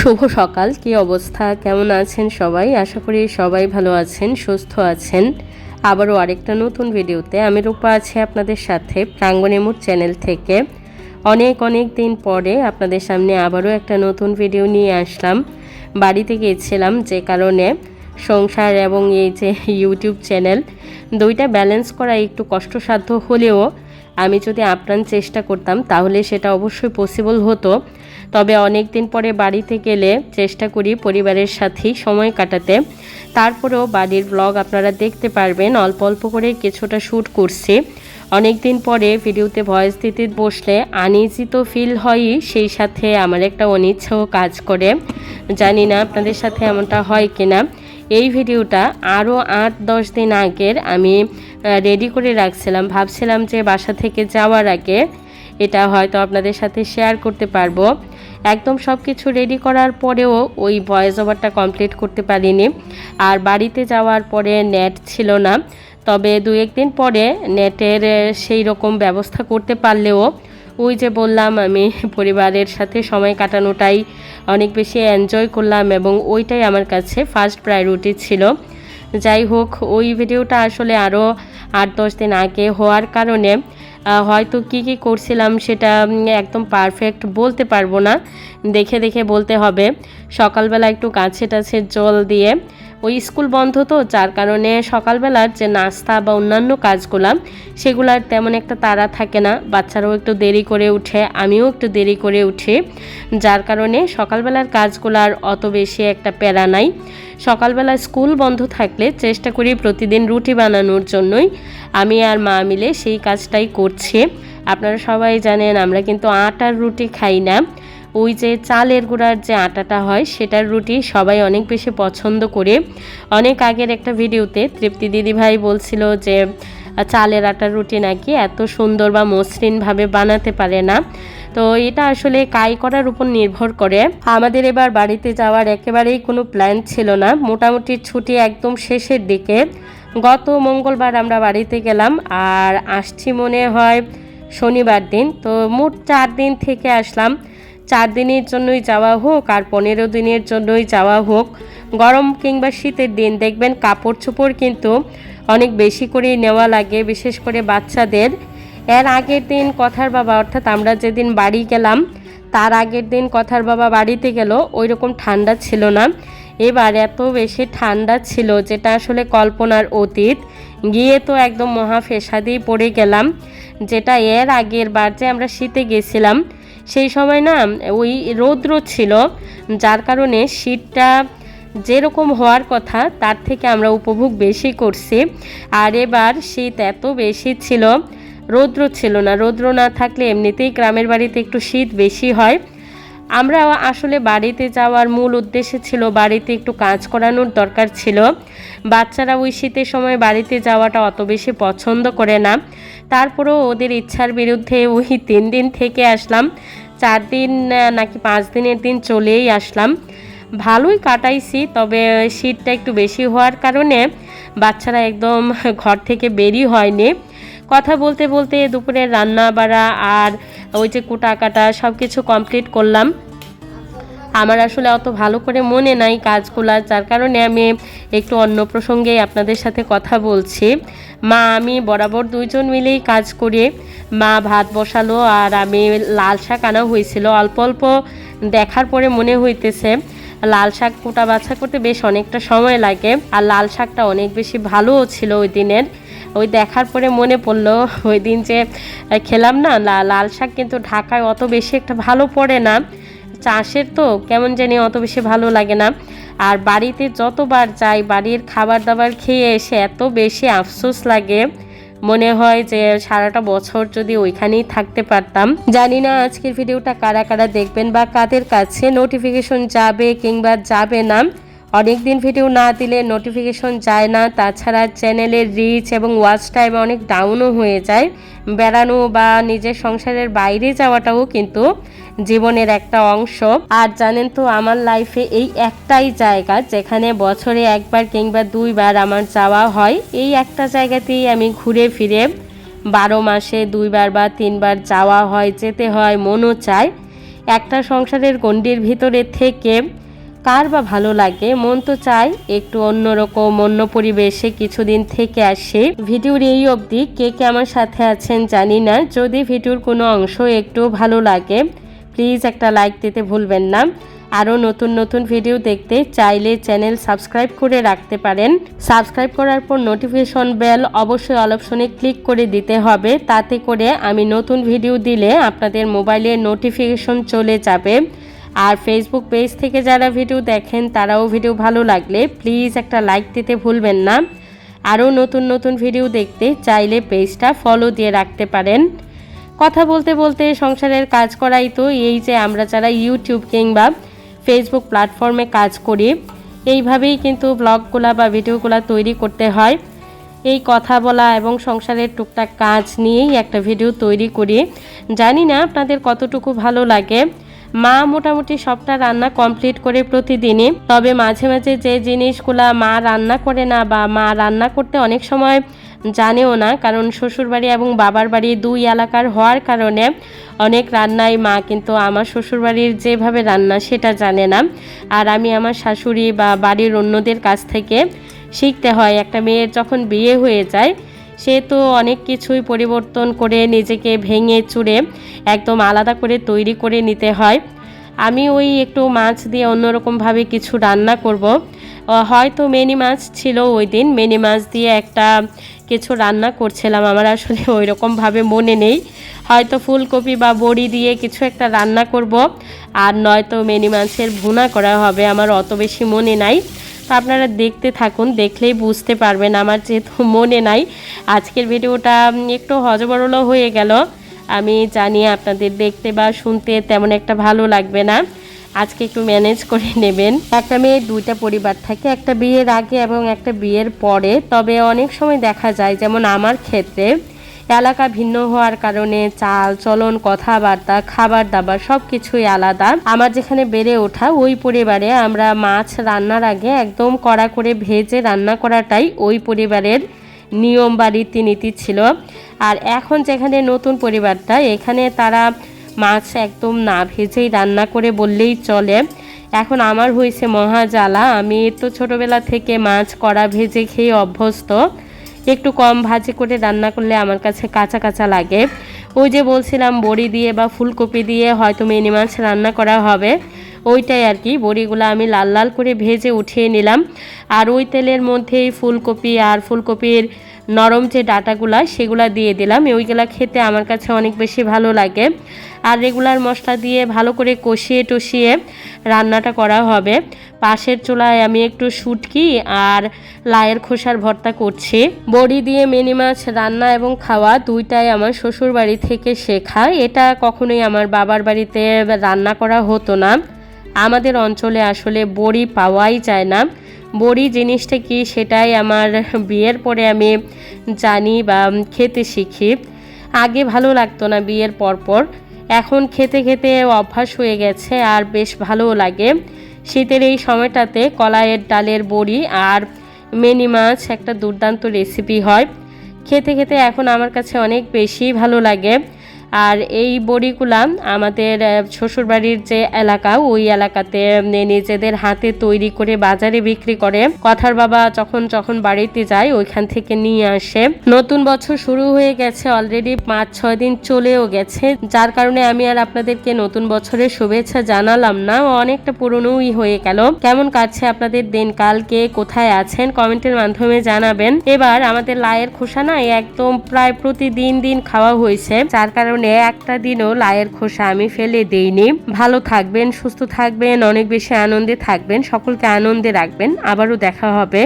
শুভ সকাল, কি অবস্থা? কেমন আছেন সবাই? আশা করি সবাই ভালো আছেন, সুস্থ আছেন। আবারও আরেকটা নতুন ভিডিওতে আমি রূপা আছি আপনাদের সাথে প্রাঙ্গণেমুর চ্যানেল থেকে। অনেক অনেক দিন পরে আপনাদের সামনে আবারও একটা নতুন ভিডিও নিয়ে আসলাম। বাড়িতে গিয়েছিলাম যে কারণে সংসার এবং এই যে ইউটিউব চ্যানেল দুইটা ব্যালেন্স করা একটু কষ্টসাধ্য হলেও আমি যদি আপ্রাণ চেষ্টা করতাম তাহলে সেটা অবশ্যই পসিবল হতো। তবে অনেক দিন পরে বাড়িতে গেলে চেষ্টা করি পরিবারের সাথেই সময় কাটাতে। তারপরেও বাড়ির ব্লগ আপনারা দেখতে পারবেন। অল্প অল্প করে কিছুটা শ্যুট করছি। অনেক দিন পরে ভিডিওতে ভয়েস দিতে বসলে আনইজি তো ফিল হয়ই, সেই সাথে আমার একটা অনিচ্ছাও কাজ করে। জানি না আপনাদের সাথে এমনটা হয় কিনা। এই ভিডিওটা আরও আট দশ দিন আগের আমি রেডি করে রাখছিলাম। ভাবছিলাম যে বাসা থেকে যাওয়ার আগে এটা হয়তো আপনাদের সাথে শেয়ার করতে পারব। একদম সব কিছু রেডি করার পরেও ওই ভয়েস ওভারটা কমপ্লিট করতে পারিনি। আর বাড়িতে যাওয়ার পরে নেট ছিল না। তবে দু একদিন পরে নেটের সেই রকম ব্যবস্থা করতে পারলেও ওই যে বললাম আমি, পরিবারের সাথে সময় কাটানোটাই অনেক বেশি এনজয় করলাম এবং ওইটাই আমার কাছে ফার্স্ট প্রায়োরিটি ছিল। যাই হোক, ওই ভিডিওটা আসলে আরও আট দশ দিন আগে হওয়ার কারণে হয়তো কি কি করছিলাম সেটা একদম পারফেক্ট বলতে পারব না। দেখে দেখে বলতে হবে। সকালবেলা একটু গাছে টাছে জল দিয়ে, ওই স্কুল বন্ধ তো, যার কারণে সকালবেলার যে নাস্তা বা অন্যান্য কাজগুলো, সেগুলার তেমন একটা তাড়া থাকে না। বাচ্চারাও একটু দেরি করে উঠে, আমিও একটু দেরি করে উঠি। যার কারণে সকালবেলার কাজগুলার অত বেশি একটা প্যারা নাই। সকালবেলা স্কুল বন্ধ থাকলে চেষ্টা করি প্রতিদিন রুটি বানানোর জন্যই। আমি আর মা মিলে সেই কাজটাই করছি। আপনারা সবাই জানেন আমরা কিন্তু আটার রুটি খাই না। ওই যে চালের গুঁড়ার যে আটাটা হয়, সেটার রুটি সবাই অনেক বেশি পছন্দ করে। অনেক আগের একটা ভিডিওতে তৃপ্তি দিদিভাই বলছিল যে, চালের আটার রুটি নাকি এত সুন্দর বা মসৃণভাবে বানাতে পারে না। তো এটা আসলে কাই করার উপর নির্ভর করে। আমাদের এবার বাড়িতে যাওয়ার একেবারেই কোনো প্ল্যান ছিল না। মোটামুটি ছুটি একদম শেষের দিকে। গত মঙ্গলবার আমরা বাড়িতে গেলাম আর আসছি মনে হয় শনিবার দিন। তো মোট চার দিন থেকে আসলাম। চার দিনের জন্যই যাওয়া হোক আর পনেরো দিনের জন্যই যাওয়া হোক। গরম কিংবা শীতের দিন, দেখবেন কাপড় চোপড় কিন্তু অনেক বেশি করেই নেওয়া লাগে, বিশেষ করে বাচ্চাদের। এর আগের দিন কথার বাবা, অর্থাৎ আমরা যেদিন বাড়ি গেলাম, তার আগের দিন কথার বাবা বাড়িতে গেল ওই রকম ঠান্ডা ছিল না। এবার এত বেশি ঠান্ডা ছিল যেটা আসলে কল্পনার অতীত। গিয়ে তো একদম মহা ফেসাদেই পড়ে গেলাম, যেটা এর আগের বার যে আমরা শীতে গেছিলাম। সেই সময় না, ওই রৌদ্র ছিল, যার কারণে শীতটা যেরকম হওয়ার কথা, তার থেকে আমরা উপভোগ বেশি করছি। আর এবার শীত এত বেশি ছিল রৌদ্র ছিল না। রৌদ্র না থাকলে এমনিতেই গ্রামের বাড়িতে একটু শীত বেশি হয়। আমরা আসলে বাড়িতে যাওয়ার মূল উদ্দেশ্য ছিল বাড়িতে একটু কাজ করানোর দরকার ছিল। বাচ্চারা ওই শীতের সময় বাড়িতে যাওয়াটা অত বেশি পছন্দ করে না। তারপরেও ওদের ইচ্ছার বিরুদ্ধে ওই তিন দিন থেকে আসলাম। চার দিন নাকি পাঁচ দিনের দিন চলেই আসলাম। ভালোই কাটাইছি, তবে শীতটা একটু বেশি হওয়ার কারণে বাচ্চারা একদম ঘর থেকে বেরি হয়নি। কথা বলতে বলতে দুপুরে রান্না বাড়া আর ওই যে কুটা কাটা সব কিছু কমপ্লিট করলাম। আমার আসলে অত ভালো করে মনে নাই কাজগুলো, যার কারণে আমি একটু অন্য প্রসঙ্গে আপনাদের সাথে কথা বলছি। মা, আমি বরাবর দুইজন মিলেই কাজ করে। মা ভাত বসালো আর আমি লাল শাক আনা হয়েছিল। অল্প অল্প দেখার পরে মনে হইতেছে লাল শাক কোটা বাছা করতে বেশ অনেকটা সময় লাগে। আর লাল শাকটা অনেক বেশি ভালোও ছিল ওই দিনের। ওই দেখার পরে মনে পড়ল ওই দিন যে খেলাম না লাল শাক কিন্তু ঢাকায় অত বেশি একটা ভালো পড়ে না। চাষের তো কেমন জানি অত বেশি ভালো লাগে না। আর বাড়িতে যতবার যাই, বাড়ির খাবার দাবার খেয়ে এসে এত বেশি আফসোস লাগে। মনে হয় যে সারাটা বছর যদি ওইখানেই থাকতে পারতাম। জানি না আজকের ভিডিওটা কারা কারা দেখবেন বা কাদের কাছে নোটিফিকেশন যাবে কিংবা যাবে না। অনেক দিন ভিডিও না দিলে নোটিফিকেশন যায় না। তাছাড়া চ্যানেলের রিচ এবং ওয়াচ টাইম অনেক ডাউনও হয়ে যায়। বেড়ানো বা নিজের সংসারের বাইরে যাওয়াটাও কিন্তু জীবনের একটা অংশ। আর জানেন তো, আমার লাইফে এই একটাই জায়গা, যেখানে বছরে একবার কিংবা দুইবার আমার যাওয়া হয়। এই একটা জায়গাতেই আমি ঘুরে ফিরে বারো মাসে দুইবার বা তিনবার যাওয়া হয়, যেতে হয়, মনও চায়। একটা সংসারের গণ্ডির ভিতরে থেকে কার বা ভালো লাগে, মন তো চায় একটু অন্যরকম অন্য পরিবেশে কিছুদিন থেকে আসে। ভিডিওর এই অবধি কে কে আমার সাথে আছেন জানি না, যদি ভিডিওর কোনো অংশ একটু ভালো লাগে প্লিজ একটা লাইক দিতে ভুলবেন না। আরও নতুন নতুন ভিডিও দেখতে চাইলে চ্যানেল সাবস্ক্রাইব করে রাখতে পারেন। সাবস্ক্রাইব করার পর নোটিফিকেশন বেল অবশ্যই অল অপশনে ক্লিক করে দিতে হবে। তাতে করে আমি নতুন ভিডিও দিলে আপনাদের মোবাইলে নোটিফিকেশন চলে যাবে। আর ফেসবুক পেজ থেকে যারা ভিডিও দেখেন, তারাও ভিডিও ভালো লাগলে প্লিজ একটা লাইক দিতে ভুলবেন না। আরও নতুন নতুন ভিডিও দেখতে চাইলে পেজটা ফলো দিয়ে রাখতে পারেন। কথা বলতে বলতে সংসারের কাজ করাই তো, এই যে আমরা যারা ইউটিউব কিংবা ফেসবুক প্ল্যাটফর্মে কাজ করি, এইভাবেই কিন্তু ব্লগগুলা বা ভিডিওগুলা তৈরি করতে হয়। এই কথা বলা এবং সংসারের টুকটাক কাজ নিয়েই একটা ভিডিও তৈরি করি। জানি না আপনাদের কতটুকু ভালো লাগে। মা মোটামুটি সবটা রান্না কমপ্লিট করে প্রতিদিনই। তবে মাঝে মাঝে যে জিনিসগুলা মা রান্না করে না বা মা রান্না করতে অনেক সময় জানেও না, কারণ শ্বশুরবাড়ি এবং বাবার বাড়ি দুই এলাকার হওয়ার কারণে অনেক রান্নাই মা কিন্তু আমার শ্বশুরবাড়ির যেভাবে রান্না সেটা জানে না। আর আমি আমার শাশুড়ি বা বাড়ির অন্যদের কাছ থেকে শিখতে হয়। একটা মেয়ের যখন বিয়ে হয়ে যায় সে তো অনেক কিছুই পরিবর্তন করে নিজেকে ভেঙে চুড়ে একদম আলাদা করে তৈরি করে নিতে হয়। আমি ওই একটু মাছ দিয়ে অন্যরকমভাবে কিছু রান্না করব। হয়তো মেনি মাছ ছিল ওই দিন। মেনি মাছ দিয়ে একটা কিছু রান্না করছিলাম। আমার আসলে ওই রকমভাবে মনে নেই। হয়তো ফুলকপি বা বড়ি দিয়ে কিছু একটা রান্না করব। আর নয়তো মেনি মাছের ভুনা করা হবে। আমার অত বেশি মনে নাই। আপনারা দেখতে থাকুন, দেখলেই বুঝতে পারবেন। আমার যেহেতু মনে নাই, আজকের ভিডিওটা একটু হজবরল হয়ে গেল। আমি জানি আপনাদের দেখতে বা শুনতে তেমন একটা ভালো লাগবে না। আজকে একটু ম্যানেজ করে নেবেন। একটা মেয়ের দুইটা পরিবার থাকে, একটা বিয়ের আগে এবং একটা বিয়ের পরে। তবে অনেক সময় দেখা যায়, যেমন আমার ক্ষেত্রে এলাকা ভিন্ন হওয়ার কারণে চাল, চলন, কথাবার্তা, খাবার দাবার সব কিছুই আলাদা। আমার যেখানে বেড়ে ওঠা, ওই পরিবারে আমরা মাছ রান্নার আগে একদম কড়া করে ভেজে রান্না করাটাই ওই পরিবারের নিয়ম বা রীতিনীতি ছিল। আর এখন যেখানে নতুন পরিবারটা, এখানে তারা মাছ একদম না ভেজেই রান্না করে বললেই চলে। এখন আমার হয়েছে মহাজালা। আমি তো ছোটোবেলা থেকে মাছ কড়া ভেজে খেয়ে অভ্যস্ত। একটু কম ভাজি করে রান্না করলে আমার কাছে কাঁচা কাঁচা লাগে। ওই যে বলছিলাম বড়ি দিয়ে বা ফুলকপি দিয়ে হয়তো মিনি মাছ রান্না করা হবে। ওইটাই আর কি, বড়িগুলো আমি লাল লাল করে ভেজে উঠিয়ে নিলাম। আর ওই তেলের মধ্যেই ফুলকপি আর ফুলকপির নরম যে ডাটাগুলা, সেগুলা দিয়ে দিলাম। ওইগুলা খেতে আমার কাছে অনেক বেশি ভালো লাগে। আর রেগুলার মশলা দিয়ে ভালো করে কষিয়ে টষিয়ে রান্নাটা করা হবে। পাশের চুলায় আমি একটু শুটকি আর লায়ের খোসার ভর্তা করছি। বড়ি দিয়ে মিনি মাছ রান্না এবং খাওয়া দুইটাই আমার শ্বশুর বাড়ি থেকে শেখা। এটা কখনোই আমার বাবার বাড়িতে রান্না করা হতো না। আমাদের অঞ্চলে আসলে বড়ি পাওয়াই যায় না। বড়ি জিনিসটা কি সেটাই আমার বিয়ের পরে আমি জানি বা খেতে শিখি। আগে ভালো লাগতো না বিয়ের পরপর। এখন খেতে খেতে অভ্যাস হয়ে গেছে আর বেশ ভালোও লাগে। শীতের এই সময়টাতে কলাইয়ের ডালের বড়ি আর মেনি মাছ একটা দুর্দান্ত রেসিপি হয়। খেতে খেতে এখন আমার কাছে অনেক বেশি ভালো লাগে। আর এই বড়িগুলা আমাদের শ্বশুরবাড়ির যে এলাকা, ওই এলাকাতে নিজেদের হাতে তৈরি করে বাজারে বিক্রি করে, কথার বাবা যখন যখন বাড়িতে যায়, ওইখান থেকে নিয়ে আসে। নতুন বছর শুরু হয়ে গেছে অলরেডি পাঁচ, ছয় দিন চলেও গেছে। যার কারণে আমি আর আপনাদেরকে নতুন বছরের শুভেচ্ছা জানালাম না, অনেকটা পুরনোই হয়ে গেল। কেমন কাটছে আপনাদের দিন কালকে কোথায় আছেন? কমেন্টের মাধ্যমে জানাবেন। এবার আমাদের লায়ের খোসা না একদম প্রায় প্রতিদিন, দিন খাওয়া হয়েছে। যার কারণে কারণে একটা দিনও লায়ের খোসা আমি ফেলে দেইনি। ভালো থাকবেন, সুস্থ থাকবেন, অনেক বেশি আনন্দে থাকবেন, সকলকে আনন্দে রাখবেন। আবারও দেখা হবে।